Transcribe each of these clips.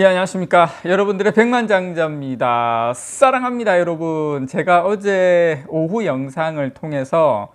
예, 안녕하십니까. 여러분들의 백만장자입니다. 사랑합니다, 여러분. 제가 어제 오후 영상을 통해서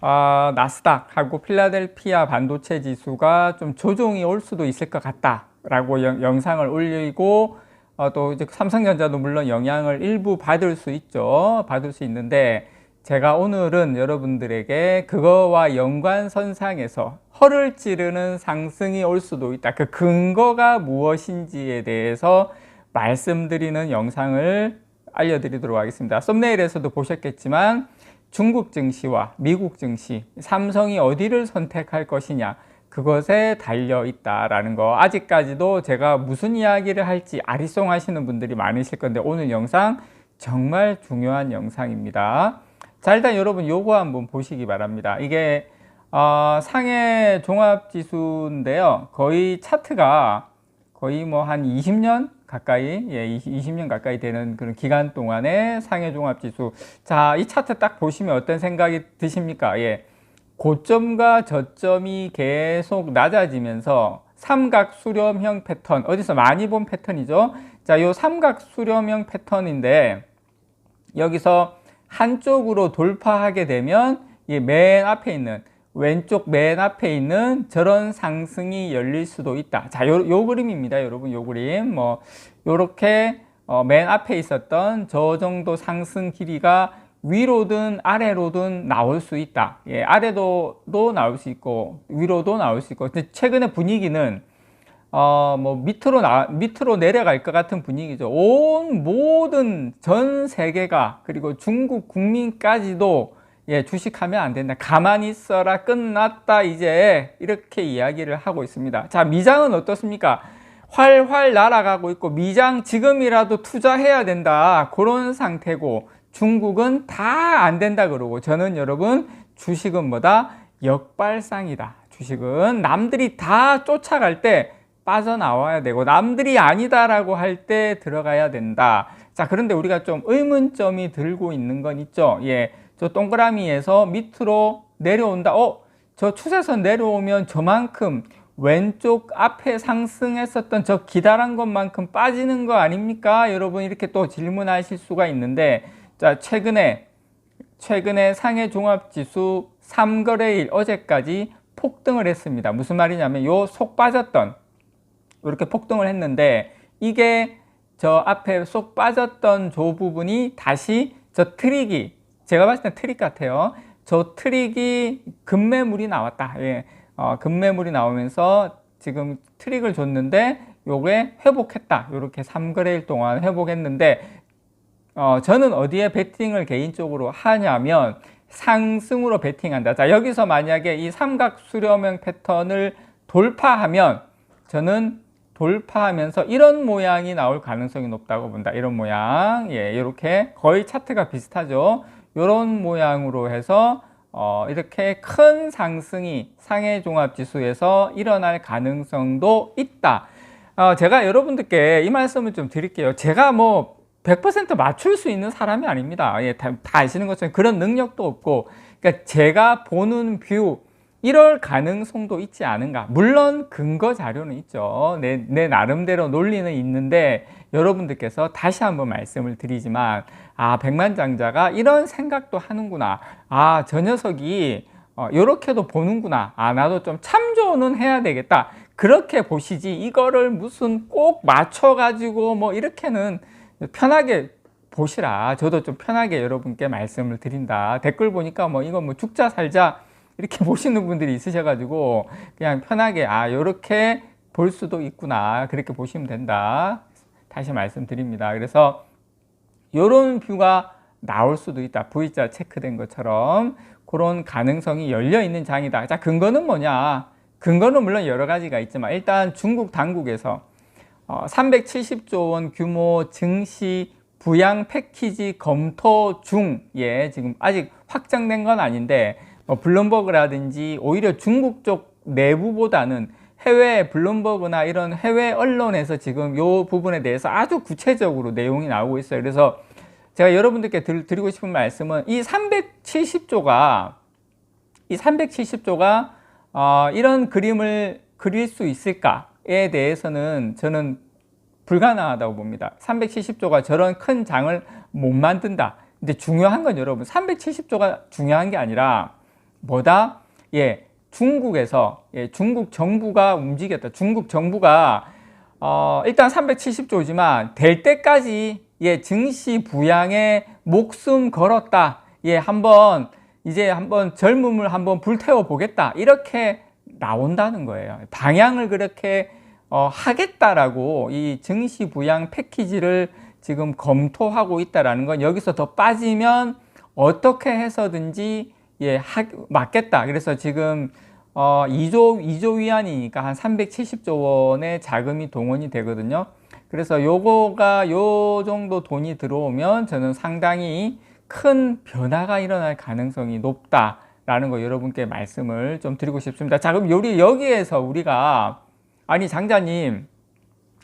아, 나스닥하고 필라델피아 반도체 지수가 좀 조정이 올 수도 있을 것 같다라고 영, 영상을 올리고 어, 또 이제 삼성전자도 물론 영향을 일부 받을 수 있죠. 받을 수 있는데 제가 오늘은 여러분들에게 그거와 연관선상에서 허를 찌르는 상승이 올 수도 있다. 그 근거가 무엇인지에 대해서 말씀드리는 영상을 알려드리도록 하겠습니다. 썸네일에서도 보셨겠지만 중국 증시와 미국 증시, 삼성이 어디를 선택할 것이냐, 그것에 달려 있다라는 거. 아직까지도 제가 무슨 이야기를 할지 아리송 하시는 분들이 많으실 건데 오늘 영상 정말 중요한 영상입니다. 자, 일단 여러분 요거 한번 보시기 바랍니다. 이게 어, 상해 종합지수인데요. 거의 차트가 거의 뭐 한 20년 가까이, 예, 20년 가까이 되는 그런 기간 동안의 상해 종합지수. 자, 이 차트 딱 보시면 어떤 생각이 드십니까? 예. 고점과 저점이 계속 낮아지면서 삼각 수렴형 패턴, 어디서 많이 본 패턴이죠? 자, 요 삼각 수렴형 패턴인데, 여기서 한쪽으로 돌파하게 되면 이맨 앞에 있는 왼쪽 맨 앞에 있는 저런 상승이 열릴 수도 있다. 자, 요, 요 그림입니다. 여러분, 요 그림. 뭐, 요렇게 어, 맨 앞에 있었던 저 정도 상승 길이가 위로든 아래로든 나올 수 있다. 예, 아래도도 나올 수 있고 위로도 나올 수 있고. 근데 최근에 분위기는 어, 뭐 밑으로 나 밑으로 내려갈 것 같은 분위기죠. 온 모든 전 세계가 그리고 중국 국민까지도 예, 주식하면 안 된다. 가만히 있어라. 끝났다. 이제 이렇게 이야기를 하고 있습니다. 자, 미장은 어떻습니까? 활활 날아가고 있고 미장 지금이라도 투자해야 된다. 그런 상태고 중국은 다 안 된다 그러고 저는 여러분 주식은 뭐다? 역발상이다. 주식은 남들이 다 쫓아갈 때 빠져나와야 되고 남들이 아니다라고 할 때 들어가야 된다. 자, 그런데 우리가 좀 의문점이 들고 있는 건 있죠. 예. 저 동그라미에서 밑으로 내려온다. 어, 저 추세선 내려오면 저만큼 왼쪽 앞에 상승했었던 저 기다란 것만큼 빠지는 거 아닙니까? 여러분 이렇게 또 질문하실 수가 있는데 자, 최근에 최근에 상해 종합 지수 3거래일 어제까지 폭등을 했습니다. 무슨 말이냐면 요 속 빠졌던 이렇게 폭등을 했는데 이게 저 앞에 쏙 빠졌던 저 부분이 다시 저 트릭이 제가 봤을 때 트릭 같아요. 저 트릭이 급매물이 나왔다. 예. 어, 급매물이 나오면서 지금 트릭을 줬는데 요게 회복했다. 요렇게 3거래일 동안 회복했는데 어, 저는 어디에 베팅을 개인적으로 하냐면 상승으로 베팅한다. 자, 여기서 만약에 이 삼각 수렴형 패턴을 돌파하면 저는 돌파하면서 이런 모양이 나올 가능성이 높다고 본다. 이런 모양. 예, 이렇게 거의 차트가 비슷하죠. 이런 모양으로 해서 어, 이렇게 큰 상승이 상해 종합 지수에서 일어날 가능성도 있다. 어, 제가 여러분들께 이 말씀을 좀 드릴게요. 제가 뭐 100% 맞출 수 있는 사람이 아닙니다. 예, 다, 다 아시는 것처럼 그런 능력도 없고, 그러니까 제가 보는 뷰, 이럴 가능성도 있지 않은가. 물론 근거 자료는 있죠. 내, 내 나름대로 논리는 있는데 여러분들께서 다시 한번 말씀을 드리지만 아, 백만장자가 이런 생각도 하는구나. 아, 저 녀석이 어, 요렇게도 보는구나. 아, 나도 좀 참조는 해야 되겠다. 그렇게 보시지 이거를 무슨 꼭 맞춰 가지고 뭐 이렇게는 편하게 보시라. 저도 좀 편하게 여러분께 말씀을 드린다. 댓글 보니까 뭐 이거 뭐 죽자 살자 이렇게 보시는 분들이 있으셔가지고 그냥 편하게 아 요렇게 볼 수도 있구나. 그렇게 보시면 된다. 다시 말씀드립니다. 그래서 요런 뷰가 나올 수도 있다. V자 체크된 것처럼 그런 가능성이 열려 있는 장이다. 자 근거는 뭐냐? 근거는 물론 여러 가지가 있지만 일단 중국 당국에서 어, 370조 원 규모 증시 부양 패키지 검토 중에 지금 아직 확정된 건 아닌데 뭐 블룸버그라든지 오히려 중국 쪽 내부보다는 해외 블룸버그나 이런 해외 언론에서 지금 이 부분에 대해서 아주 구체적으로 내용이 나오고 있어요. 그래서 제가 여러분들께 드, 리고 싶은 말씀은 이 370조가 이 370조가 어, 이런 그림을 그릴 수 있을까에 대해서는 저는 불가능하다고 봅니다. 370조가 저런 큰 장을 못 만든다. 근데 중요한 건 여러분 370조가 중요한 게 아니라 뭐다? 예, 중국에서 예, 중국 정부가 움직였다. 중국 정부가 어, 일단 370조지만 될 때까지 예, 증시 부양에 목숨 걸었다. 예, 한번 이제 한번 젊음을 한번 불태워 보겠다. 이렇게 나온다는 거예요. 방향을 그렇게 어, 하겠다라고 이 증시 부양 패키지를 지금 검토하고 있다라는 건 여기서 더 빠지면 어떻게 해서든지 예, 하, 맞겠다. 그래서 지금 어, 2조, 2조 위안이니까 한 370조 원의 자금이 동원이 되거든요. 그래서 요거가 요 정도 돈이 들어오면 저는 상당히 큰 변화가 일어날 가능성이 높다라는 거 여러분께 말씀을 좀 드리고 싶습니다. 자, 그럼 우리 여기에서 우리가 아니 장자님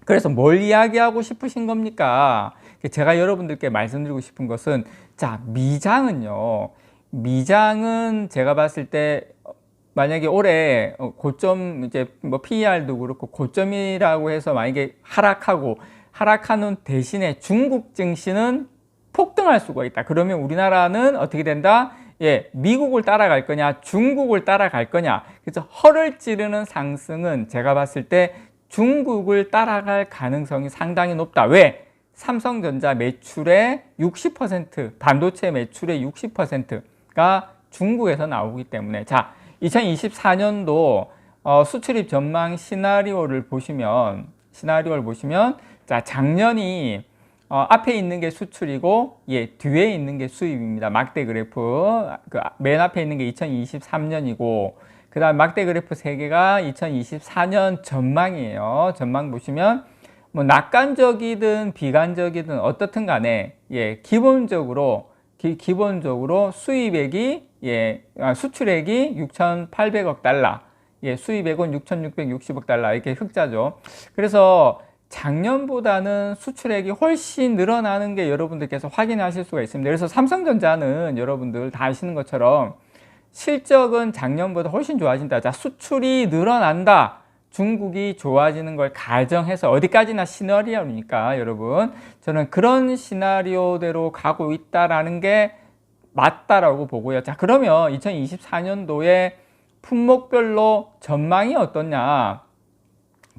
그래서 뭘 이야기하고 싶으신 겁니까? 제가 여러분들께 말씀드리고 싶은 것은 자 미장은요 미장은 제가 봤을 때 만약에 올해 고점 이제 뭐 PER도 그렇고 고점이라고 해서 만약에 하락하고 하락하는 대신에 중국 증시는 폭등할 수가 있다. 그러면 우리나라는 어떻게 된다? 예, 미국을 따라갈 거냐, 중국을 따라갈 거냐. 그래서 허를 찌르는 상승은 제가 봤을 때 중국을 따라갈 가능성이 상당히 높다. 왜? 삼성전자 매출의 60%, 반도체 매출의 60% 가 중국에서 나오기 때문에. 자, 2024년도 어, 수출입 전망 시나리오를 보시면, 시나리오를 보시면, 자, 작년이 어, 앞에 있는 게 수출이고 예, 뒤에 있는 게 수입입니다. 막대 그래프. 그 맨 앞에 있는 게 2023년이고 그 다음 막대 그래프 세 개가 2024년 전망이에요. 전망 보시면 뭐 낙관적이든 비관적이든 어떻든 간에 예, 기본적으로 기, 기본적으로 수입액이 예, 아, 수출액이 6,800억 달러. 예, 수입액은 6,660억 달러. 이렇게 흑자죠. 그래서 작년보다는 수출액이 훨씬 늘어나는 게 여러분들께서 확인하실 수가 있습니다. 그래서 삼성전자는 여러분들 다 아시는 것처럼 실적은 작년보다 훨씬 좋아진다. 자, 수출이 늘어난다. 중국이 좋아지는 걸 가정해서 어디까지나 시나리오니까 여러분 저는 그런 시나리오대로 가고 있다라는 게 맞다라고 보고요. 자, 그러면 2024년도에 품목별로 전망이 어떻냐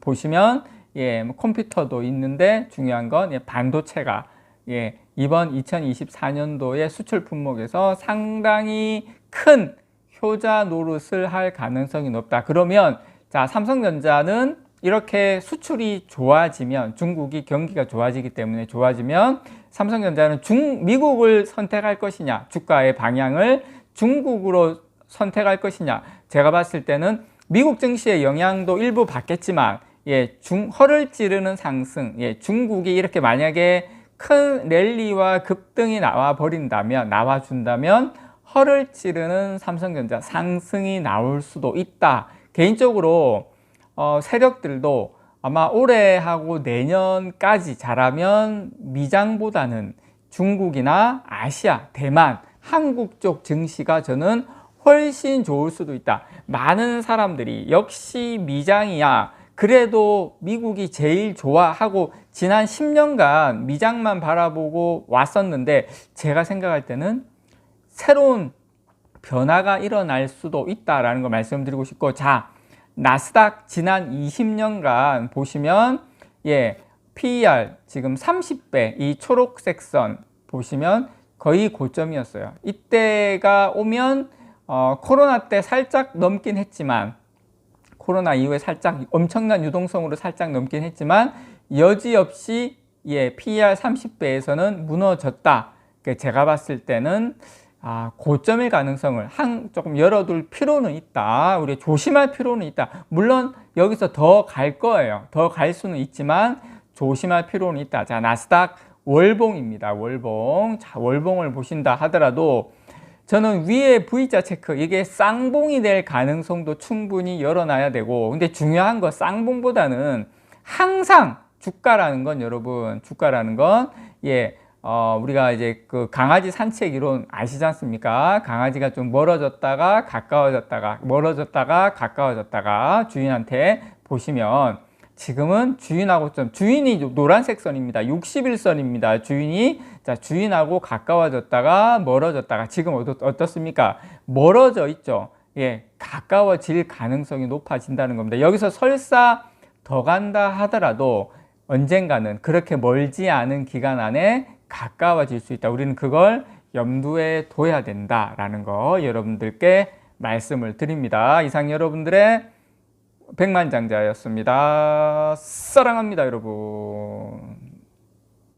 보시면 예, 뭐 컴퓨터도 있는데 중요한 건 예, 반도체가 예, 이번 2024년도의 수출 품목에서 상당히 큰 효자 노릇을 할 가능성이 높다. 그러면 자, 삼성전자는 이렇게 수출이 좋아지면 중국이 경기가 좋아지기 때문에 좋아지면 삼성전자는 중 미국을 선택할 것이냐 주가의 방향을 중국으로 선택할 것이냐 제가 봤을 때는 미국 증시의 영향도 일부 받겠지만 예, 중, 허를 찌르는 상승, 예, 중국이 이렇게 만약에 큰 랠리와 급등이 나와 버린다면, 나와 준다면, 허를 찌르는 삼성전자 상승이 나올 수도 있다. 개인적으로, 어, 세력들도 아마 올해하고 내년까지 잘하면 미장보다는 중국이나 아시아, 대만, 한국 쪽 증시가 저는 훨씬 좋을 수도 있다. 많은 사람들이 역시 미장이야. 그래도 미국이 제일 좋아하고 지난 10년간 미장만 바라보고 왔었는데 제가 생각할 때는 새로운 변화가 일어날 수도 있다라는 걸 말씀드리고 싶고 자 나스닥 지난 20년간 보시면 예 PER 지금 30배 이 초록색 선 보시면 거의 고점이었어요. 이때가 오면 어, 코로나 때 살짝 넘긴 했지만 코로나 이후에 살짝 엄청난 유동성으로 살짝 넘긴 했지만 여지없이 예, PER 30배에서는 무너졌다. 그러니까 제가 봤을 때는 아, 고점일 가능성을 한 조금 열어둘 필요는 있다. 우리 조심할 필요는 있다. 물론 여기서 더 갈 거예요. 더 갈 수는 있지만 조심할 필요는 있다. 자, 나스닥 월봉입니다. 월봉. 자, 월봉을 보신다 하더라도 저는 위에 V자 체크 이게 쌍봉이 될 가능성도 충분히 열어놔야 되고 근데 중요한 건 쌍봉보다는 항상 주가라는 건 여러분 주가라는 건 예, 어, 우리가 이제 그 강아지 산책 이론 아시지 않습니까? 강아지가 좀 멀어졌다가 가까워졌다가 멀어졌다가 가까워졌다가 주인한테 보시면 지금은 주인하고 좀 주인이 노란색 선입니다. 60일선입니다. 주인이 자 주인하고 가까워졌다가 멀어졌다가 지금 어떻, 어떻습니까? 멀어져 있죠. 예, 가까워질 가능성이 높아진다는 겁니다. 여기서 설사 더 간다 하더라도 언젠가는 그렇게 멀지 않은 기간 안에 가까워질 수 있다. 우리는 그걸 염두에 둬야 된다라는 거 여러분들께 말씀을 드립니다. 이상 여러분들의 백만장자였습니다. 사랑합니다, 여러분.